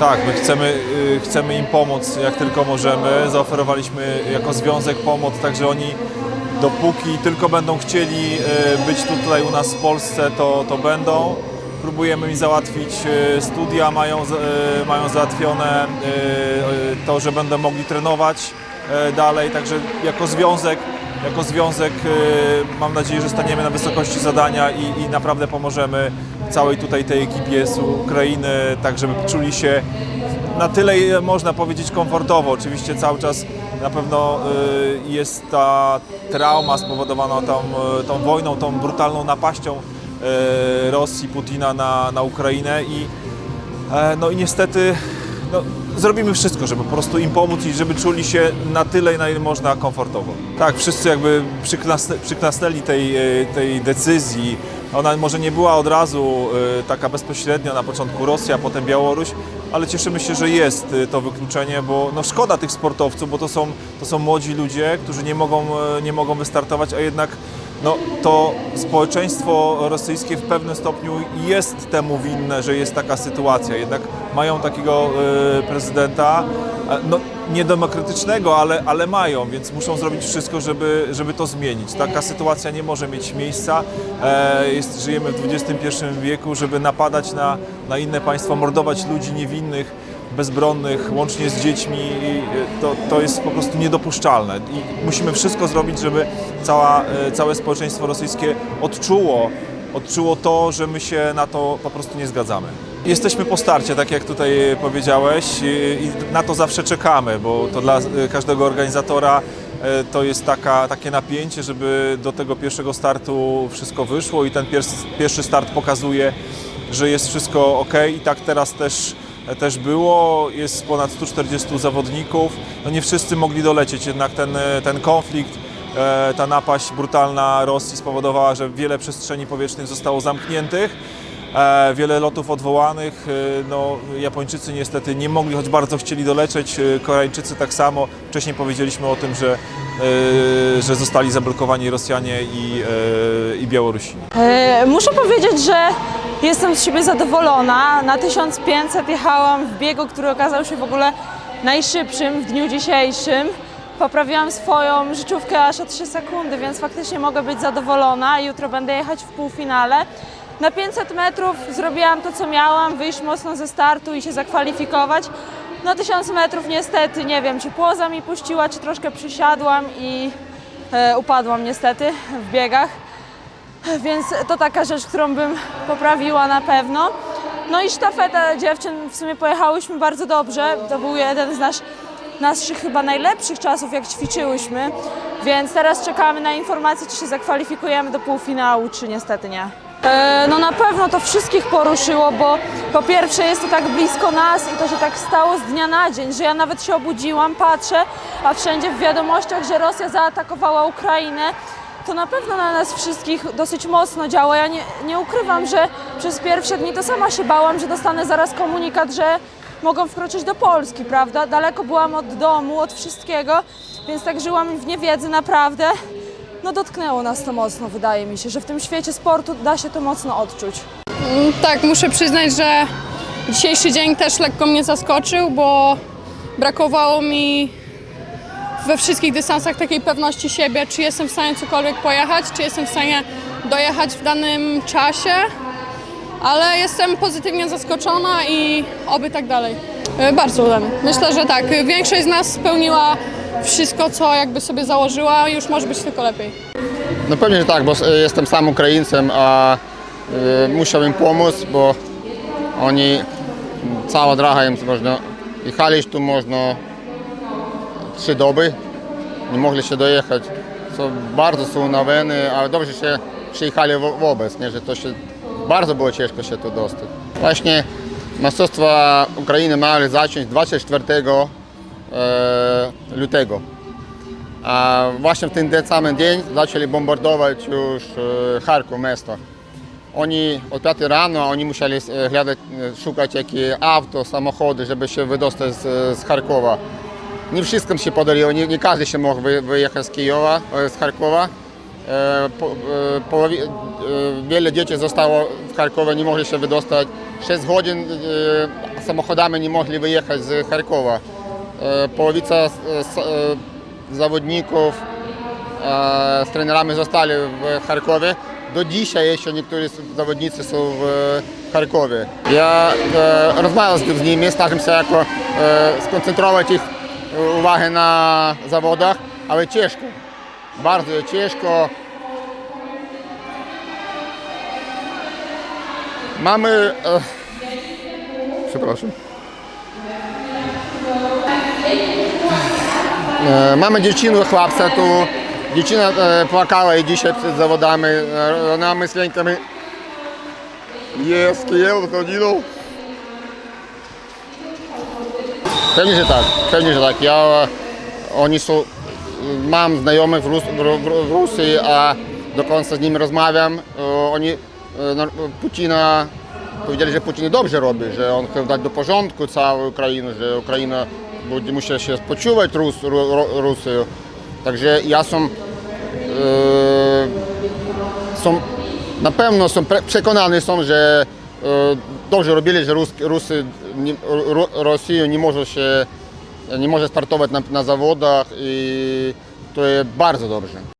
Tak, my chcemy, y, chcemy im pomóc jak tylko możemy. Zaoferowaliśmy jako związek pomoc, także oni dopóki tylko będą chcieli y, być tu- tutaj u nas w Polsce, to, to będą. Próbujemy im załatwić y, studia, mają, mają załatwione to, że będą mogli trenować dalej, także jako związek jako związek y, mam nadzieję, że staniemy na wysokości zadania i, i naprawdę pomożemy całej tutaj tej ekipie z Ukrainy, tak żeby czuli się na tyle można powiedzieć komfortowo. Oczywiście cały czas na pewno y, jest ta trauma spowodowana tą, y, tą wojną, tą brutalną napaścią Rosji, Putina na, na Ukrainę i E, No i niestety no, zrobimy wszystko, żeby po prostu im pomóc i żeby czuli się na tyle, na ile można komfortowo. Tak, wszyscy jakby przyklasnę, przyklasnęli tej, e, tej decyzji. Ona może nie była od razu e, taka bezpośrednia, na początku Rosja, potem Białoruś, ale cieszymy się, że jest e, to wykluczenie, bo no, szkoda tych sportowców, bo to są, to są młodzi ludzie, którzy nie mogą, nie mogą wystartować, a jednak no, to społeczeństwo rosyjskie w pewnym stopniu jest temu winne, że jest taka sytuacja. Jednak mają takiego e, prezydenta, e, no, niedemokratycznego, ale, ale mają, więc muszą zrobić wszystko, żeby, żeby to zmienić. Taka sytuacja nie może mieć miejsca. E, jest, żyjemy w XXI wieku, żeby napadać na, na inne państwa, mordować ludzi niewinnych bezbronnych, łącznie z dziećmi, i to, to jest po prostu niedopuszczalne. I musimy wszystko zrobić, żeby cała, e, całe społeczeństwo rosyjskie odczuło, odczuło to, że my się na to po prostu nie zgadzamy. Jesteśmy po starcie, tak jak tutaj powiedziałeś, i na to zawsze czekamy, bo to dla e, każdego organizatora e, to jest taka, takie napięcie, żeby do tego pierwszego startu wszystko wyszło i ten pierwszy start pokazuje, że jest wszystko ok i tak teraz też też było. Jest ponad 140 zawodników. No nie wszyscy mogli dolecieć, jednak ten, ten konflikt, e, ta napaść brutalna Rosji spowodowała, że wiele przestrzeni powietrznych zostało zamkniętych. E, Wiele lotów odwołanych. e, No, Japończycy niestety nie mogli, choć bardzo chcieli dolecieć. e, Koreańczycy tak samo. Wcześniej powiedzieliśmy o tym, że, że zostali zablokowani Rosjanie i, i Białorusini. Muszę powiedzieć, że jestem z siebie zadowolona. Na 1500 jechałam w biegu, który okazał się w ogóle najszybszym w dniu dzisiejszym. Poprawiłam swoją życiówkę aż o 3 sekundy, więc faktycznie mogę być zadowolona. Jutro będę jechać w półfinale. Na 500 metrów zrobiłam to, co miałam, wyjść mocno ze startu i się zakwalifikować. Na 1000 metrów niestety, nie wiem, czy płoza mi puściła, czy troszkę przysiadłam i e, upadłam niestety w biegach. Więc to taka rzecz, którą bym poprawiła na pewno. No i sztafeta dziewczyn w sumie pojechałyśmy bardzo dobrze. To był jeden z nasz, naszych chyba najlepszych czasów, jak ćwiczyłyśmy. Więc teraz czekamy na informację, czy się zakwalifikujemy do półfinału, czy niestety nie. E, No na pewno to wszystkich poruszyło, bo po pierwsze jest to tak blisko nas i to się tak stało z dnia na dzień, że ja nawet się obudziłam, patrzę, a wszędzie w wiadomościach, że Rosja zaatakowała Ukrainę to na pewno na nas wszystkich dosyć mocno działa. Ja nie, nie ukrywam, że przez pierwsze dni to sama się bałam, że dostanę zaraz komunikat, że mogą wkroczyć do Polski, prawda? Daleko byłam od domu, od wszystkiego, więc tak żyłam w niewiedzy naprawdę. No dotknęło nas to mocno, wydaje mi się, że w tym świecie sportu da się to mocno odczuć. Tak, muszę przyznać, że dzisiejszy dzień też lekko mnie zaskoczył, bo brakowało mi we wszystkich dystansach takiej pewności siebie, czy jestem w stanie cokolwiek pojechać, czy jestem w stanie dojechać w danym czasie, ale jestem pozytywnie zaskoczona i oby tak dalej. E, Bardzo udany. Myślę, że tak. Większość z nas spełniła wszystko, co jakby sobie założyła, już może być tylko lepiej. No pewnie, że tak, bo e, jestem sam Ukraińcem, a e, muszę im pomóc, bo oni, cała droga im można, jechali tu można trzy doby, nie mogli się dojechać. Co bardzo są naweny, ale dobrze się przyjechali wo- wobec, nie, że to się, bardzo było ciężko się tu dostać. Właśnie Mistrzostwa Ukrainy miały zacząć 24 e, E, lutego. A właśnie w ten samym dzień zaczęli bombardować już e, Charków miasto. Oni od 5 rano oni musieli e, gledać, szukać jakieś auto, samochody, żeby się wydostać z, z Charkowa. Nie wszystkim się podarło, nie, nie każdy się mógł wyjechać z Kijowa, z Charkowa. E, po, e, e, wiele dzieci zostało w Charkowie, nie mogli się wydostać. 6 godzin e, samochodami nie mogli wyjechać z Charkowa. E, Połowica e, s- e, zawodników e, z trenerami zostali w Charkowie. Do dzisiaj jeszcze niektórzy zawodnicy są w Charkowie. Ja e, rozmawiam z, z nimi, staram się jako, e, skoncentrować ich uwagę na zawodach, ale ciężko. Bardzo ciężko. Mamy. E, przepraszam. E, mamy dziewczynę chłopca tu. Dziewczyna e, płakała i dzisiaj przed zawodami. E, ona myślenkami. Jest, Kijew, godziną. Pewnie, że tak. Pewnie, że tak. Ja, oni są. Mam znajomych w, Rus, w, Rosji, a do końca z nimi rozmawiam. Oni Putina e, na pewno są pre, przekonani są, że e, dobrze robili, że Rus, Rusy, nie, Ru, Rosja nie może się nie może startować na, na zawodach i to jest bardzo dobrze.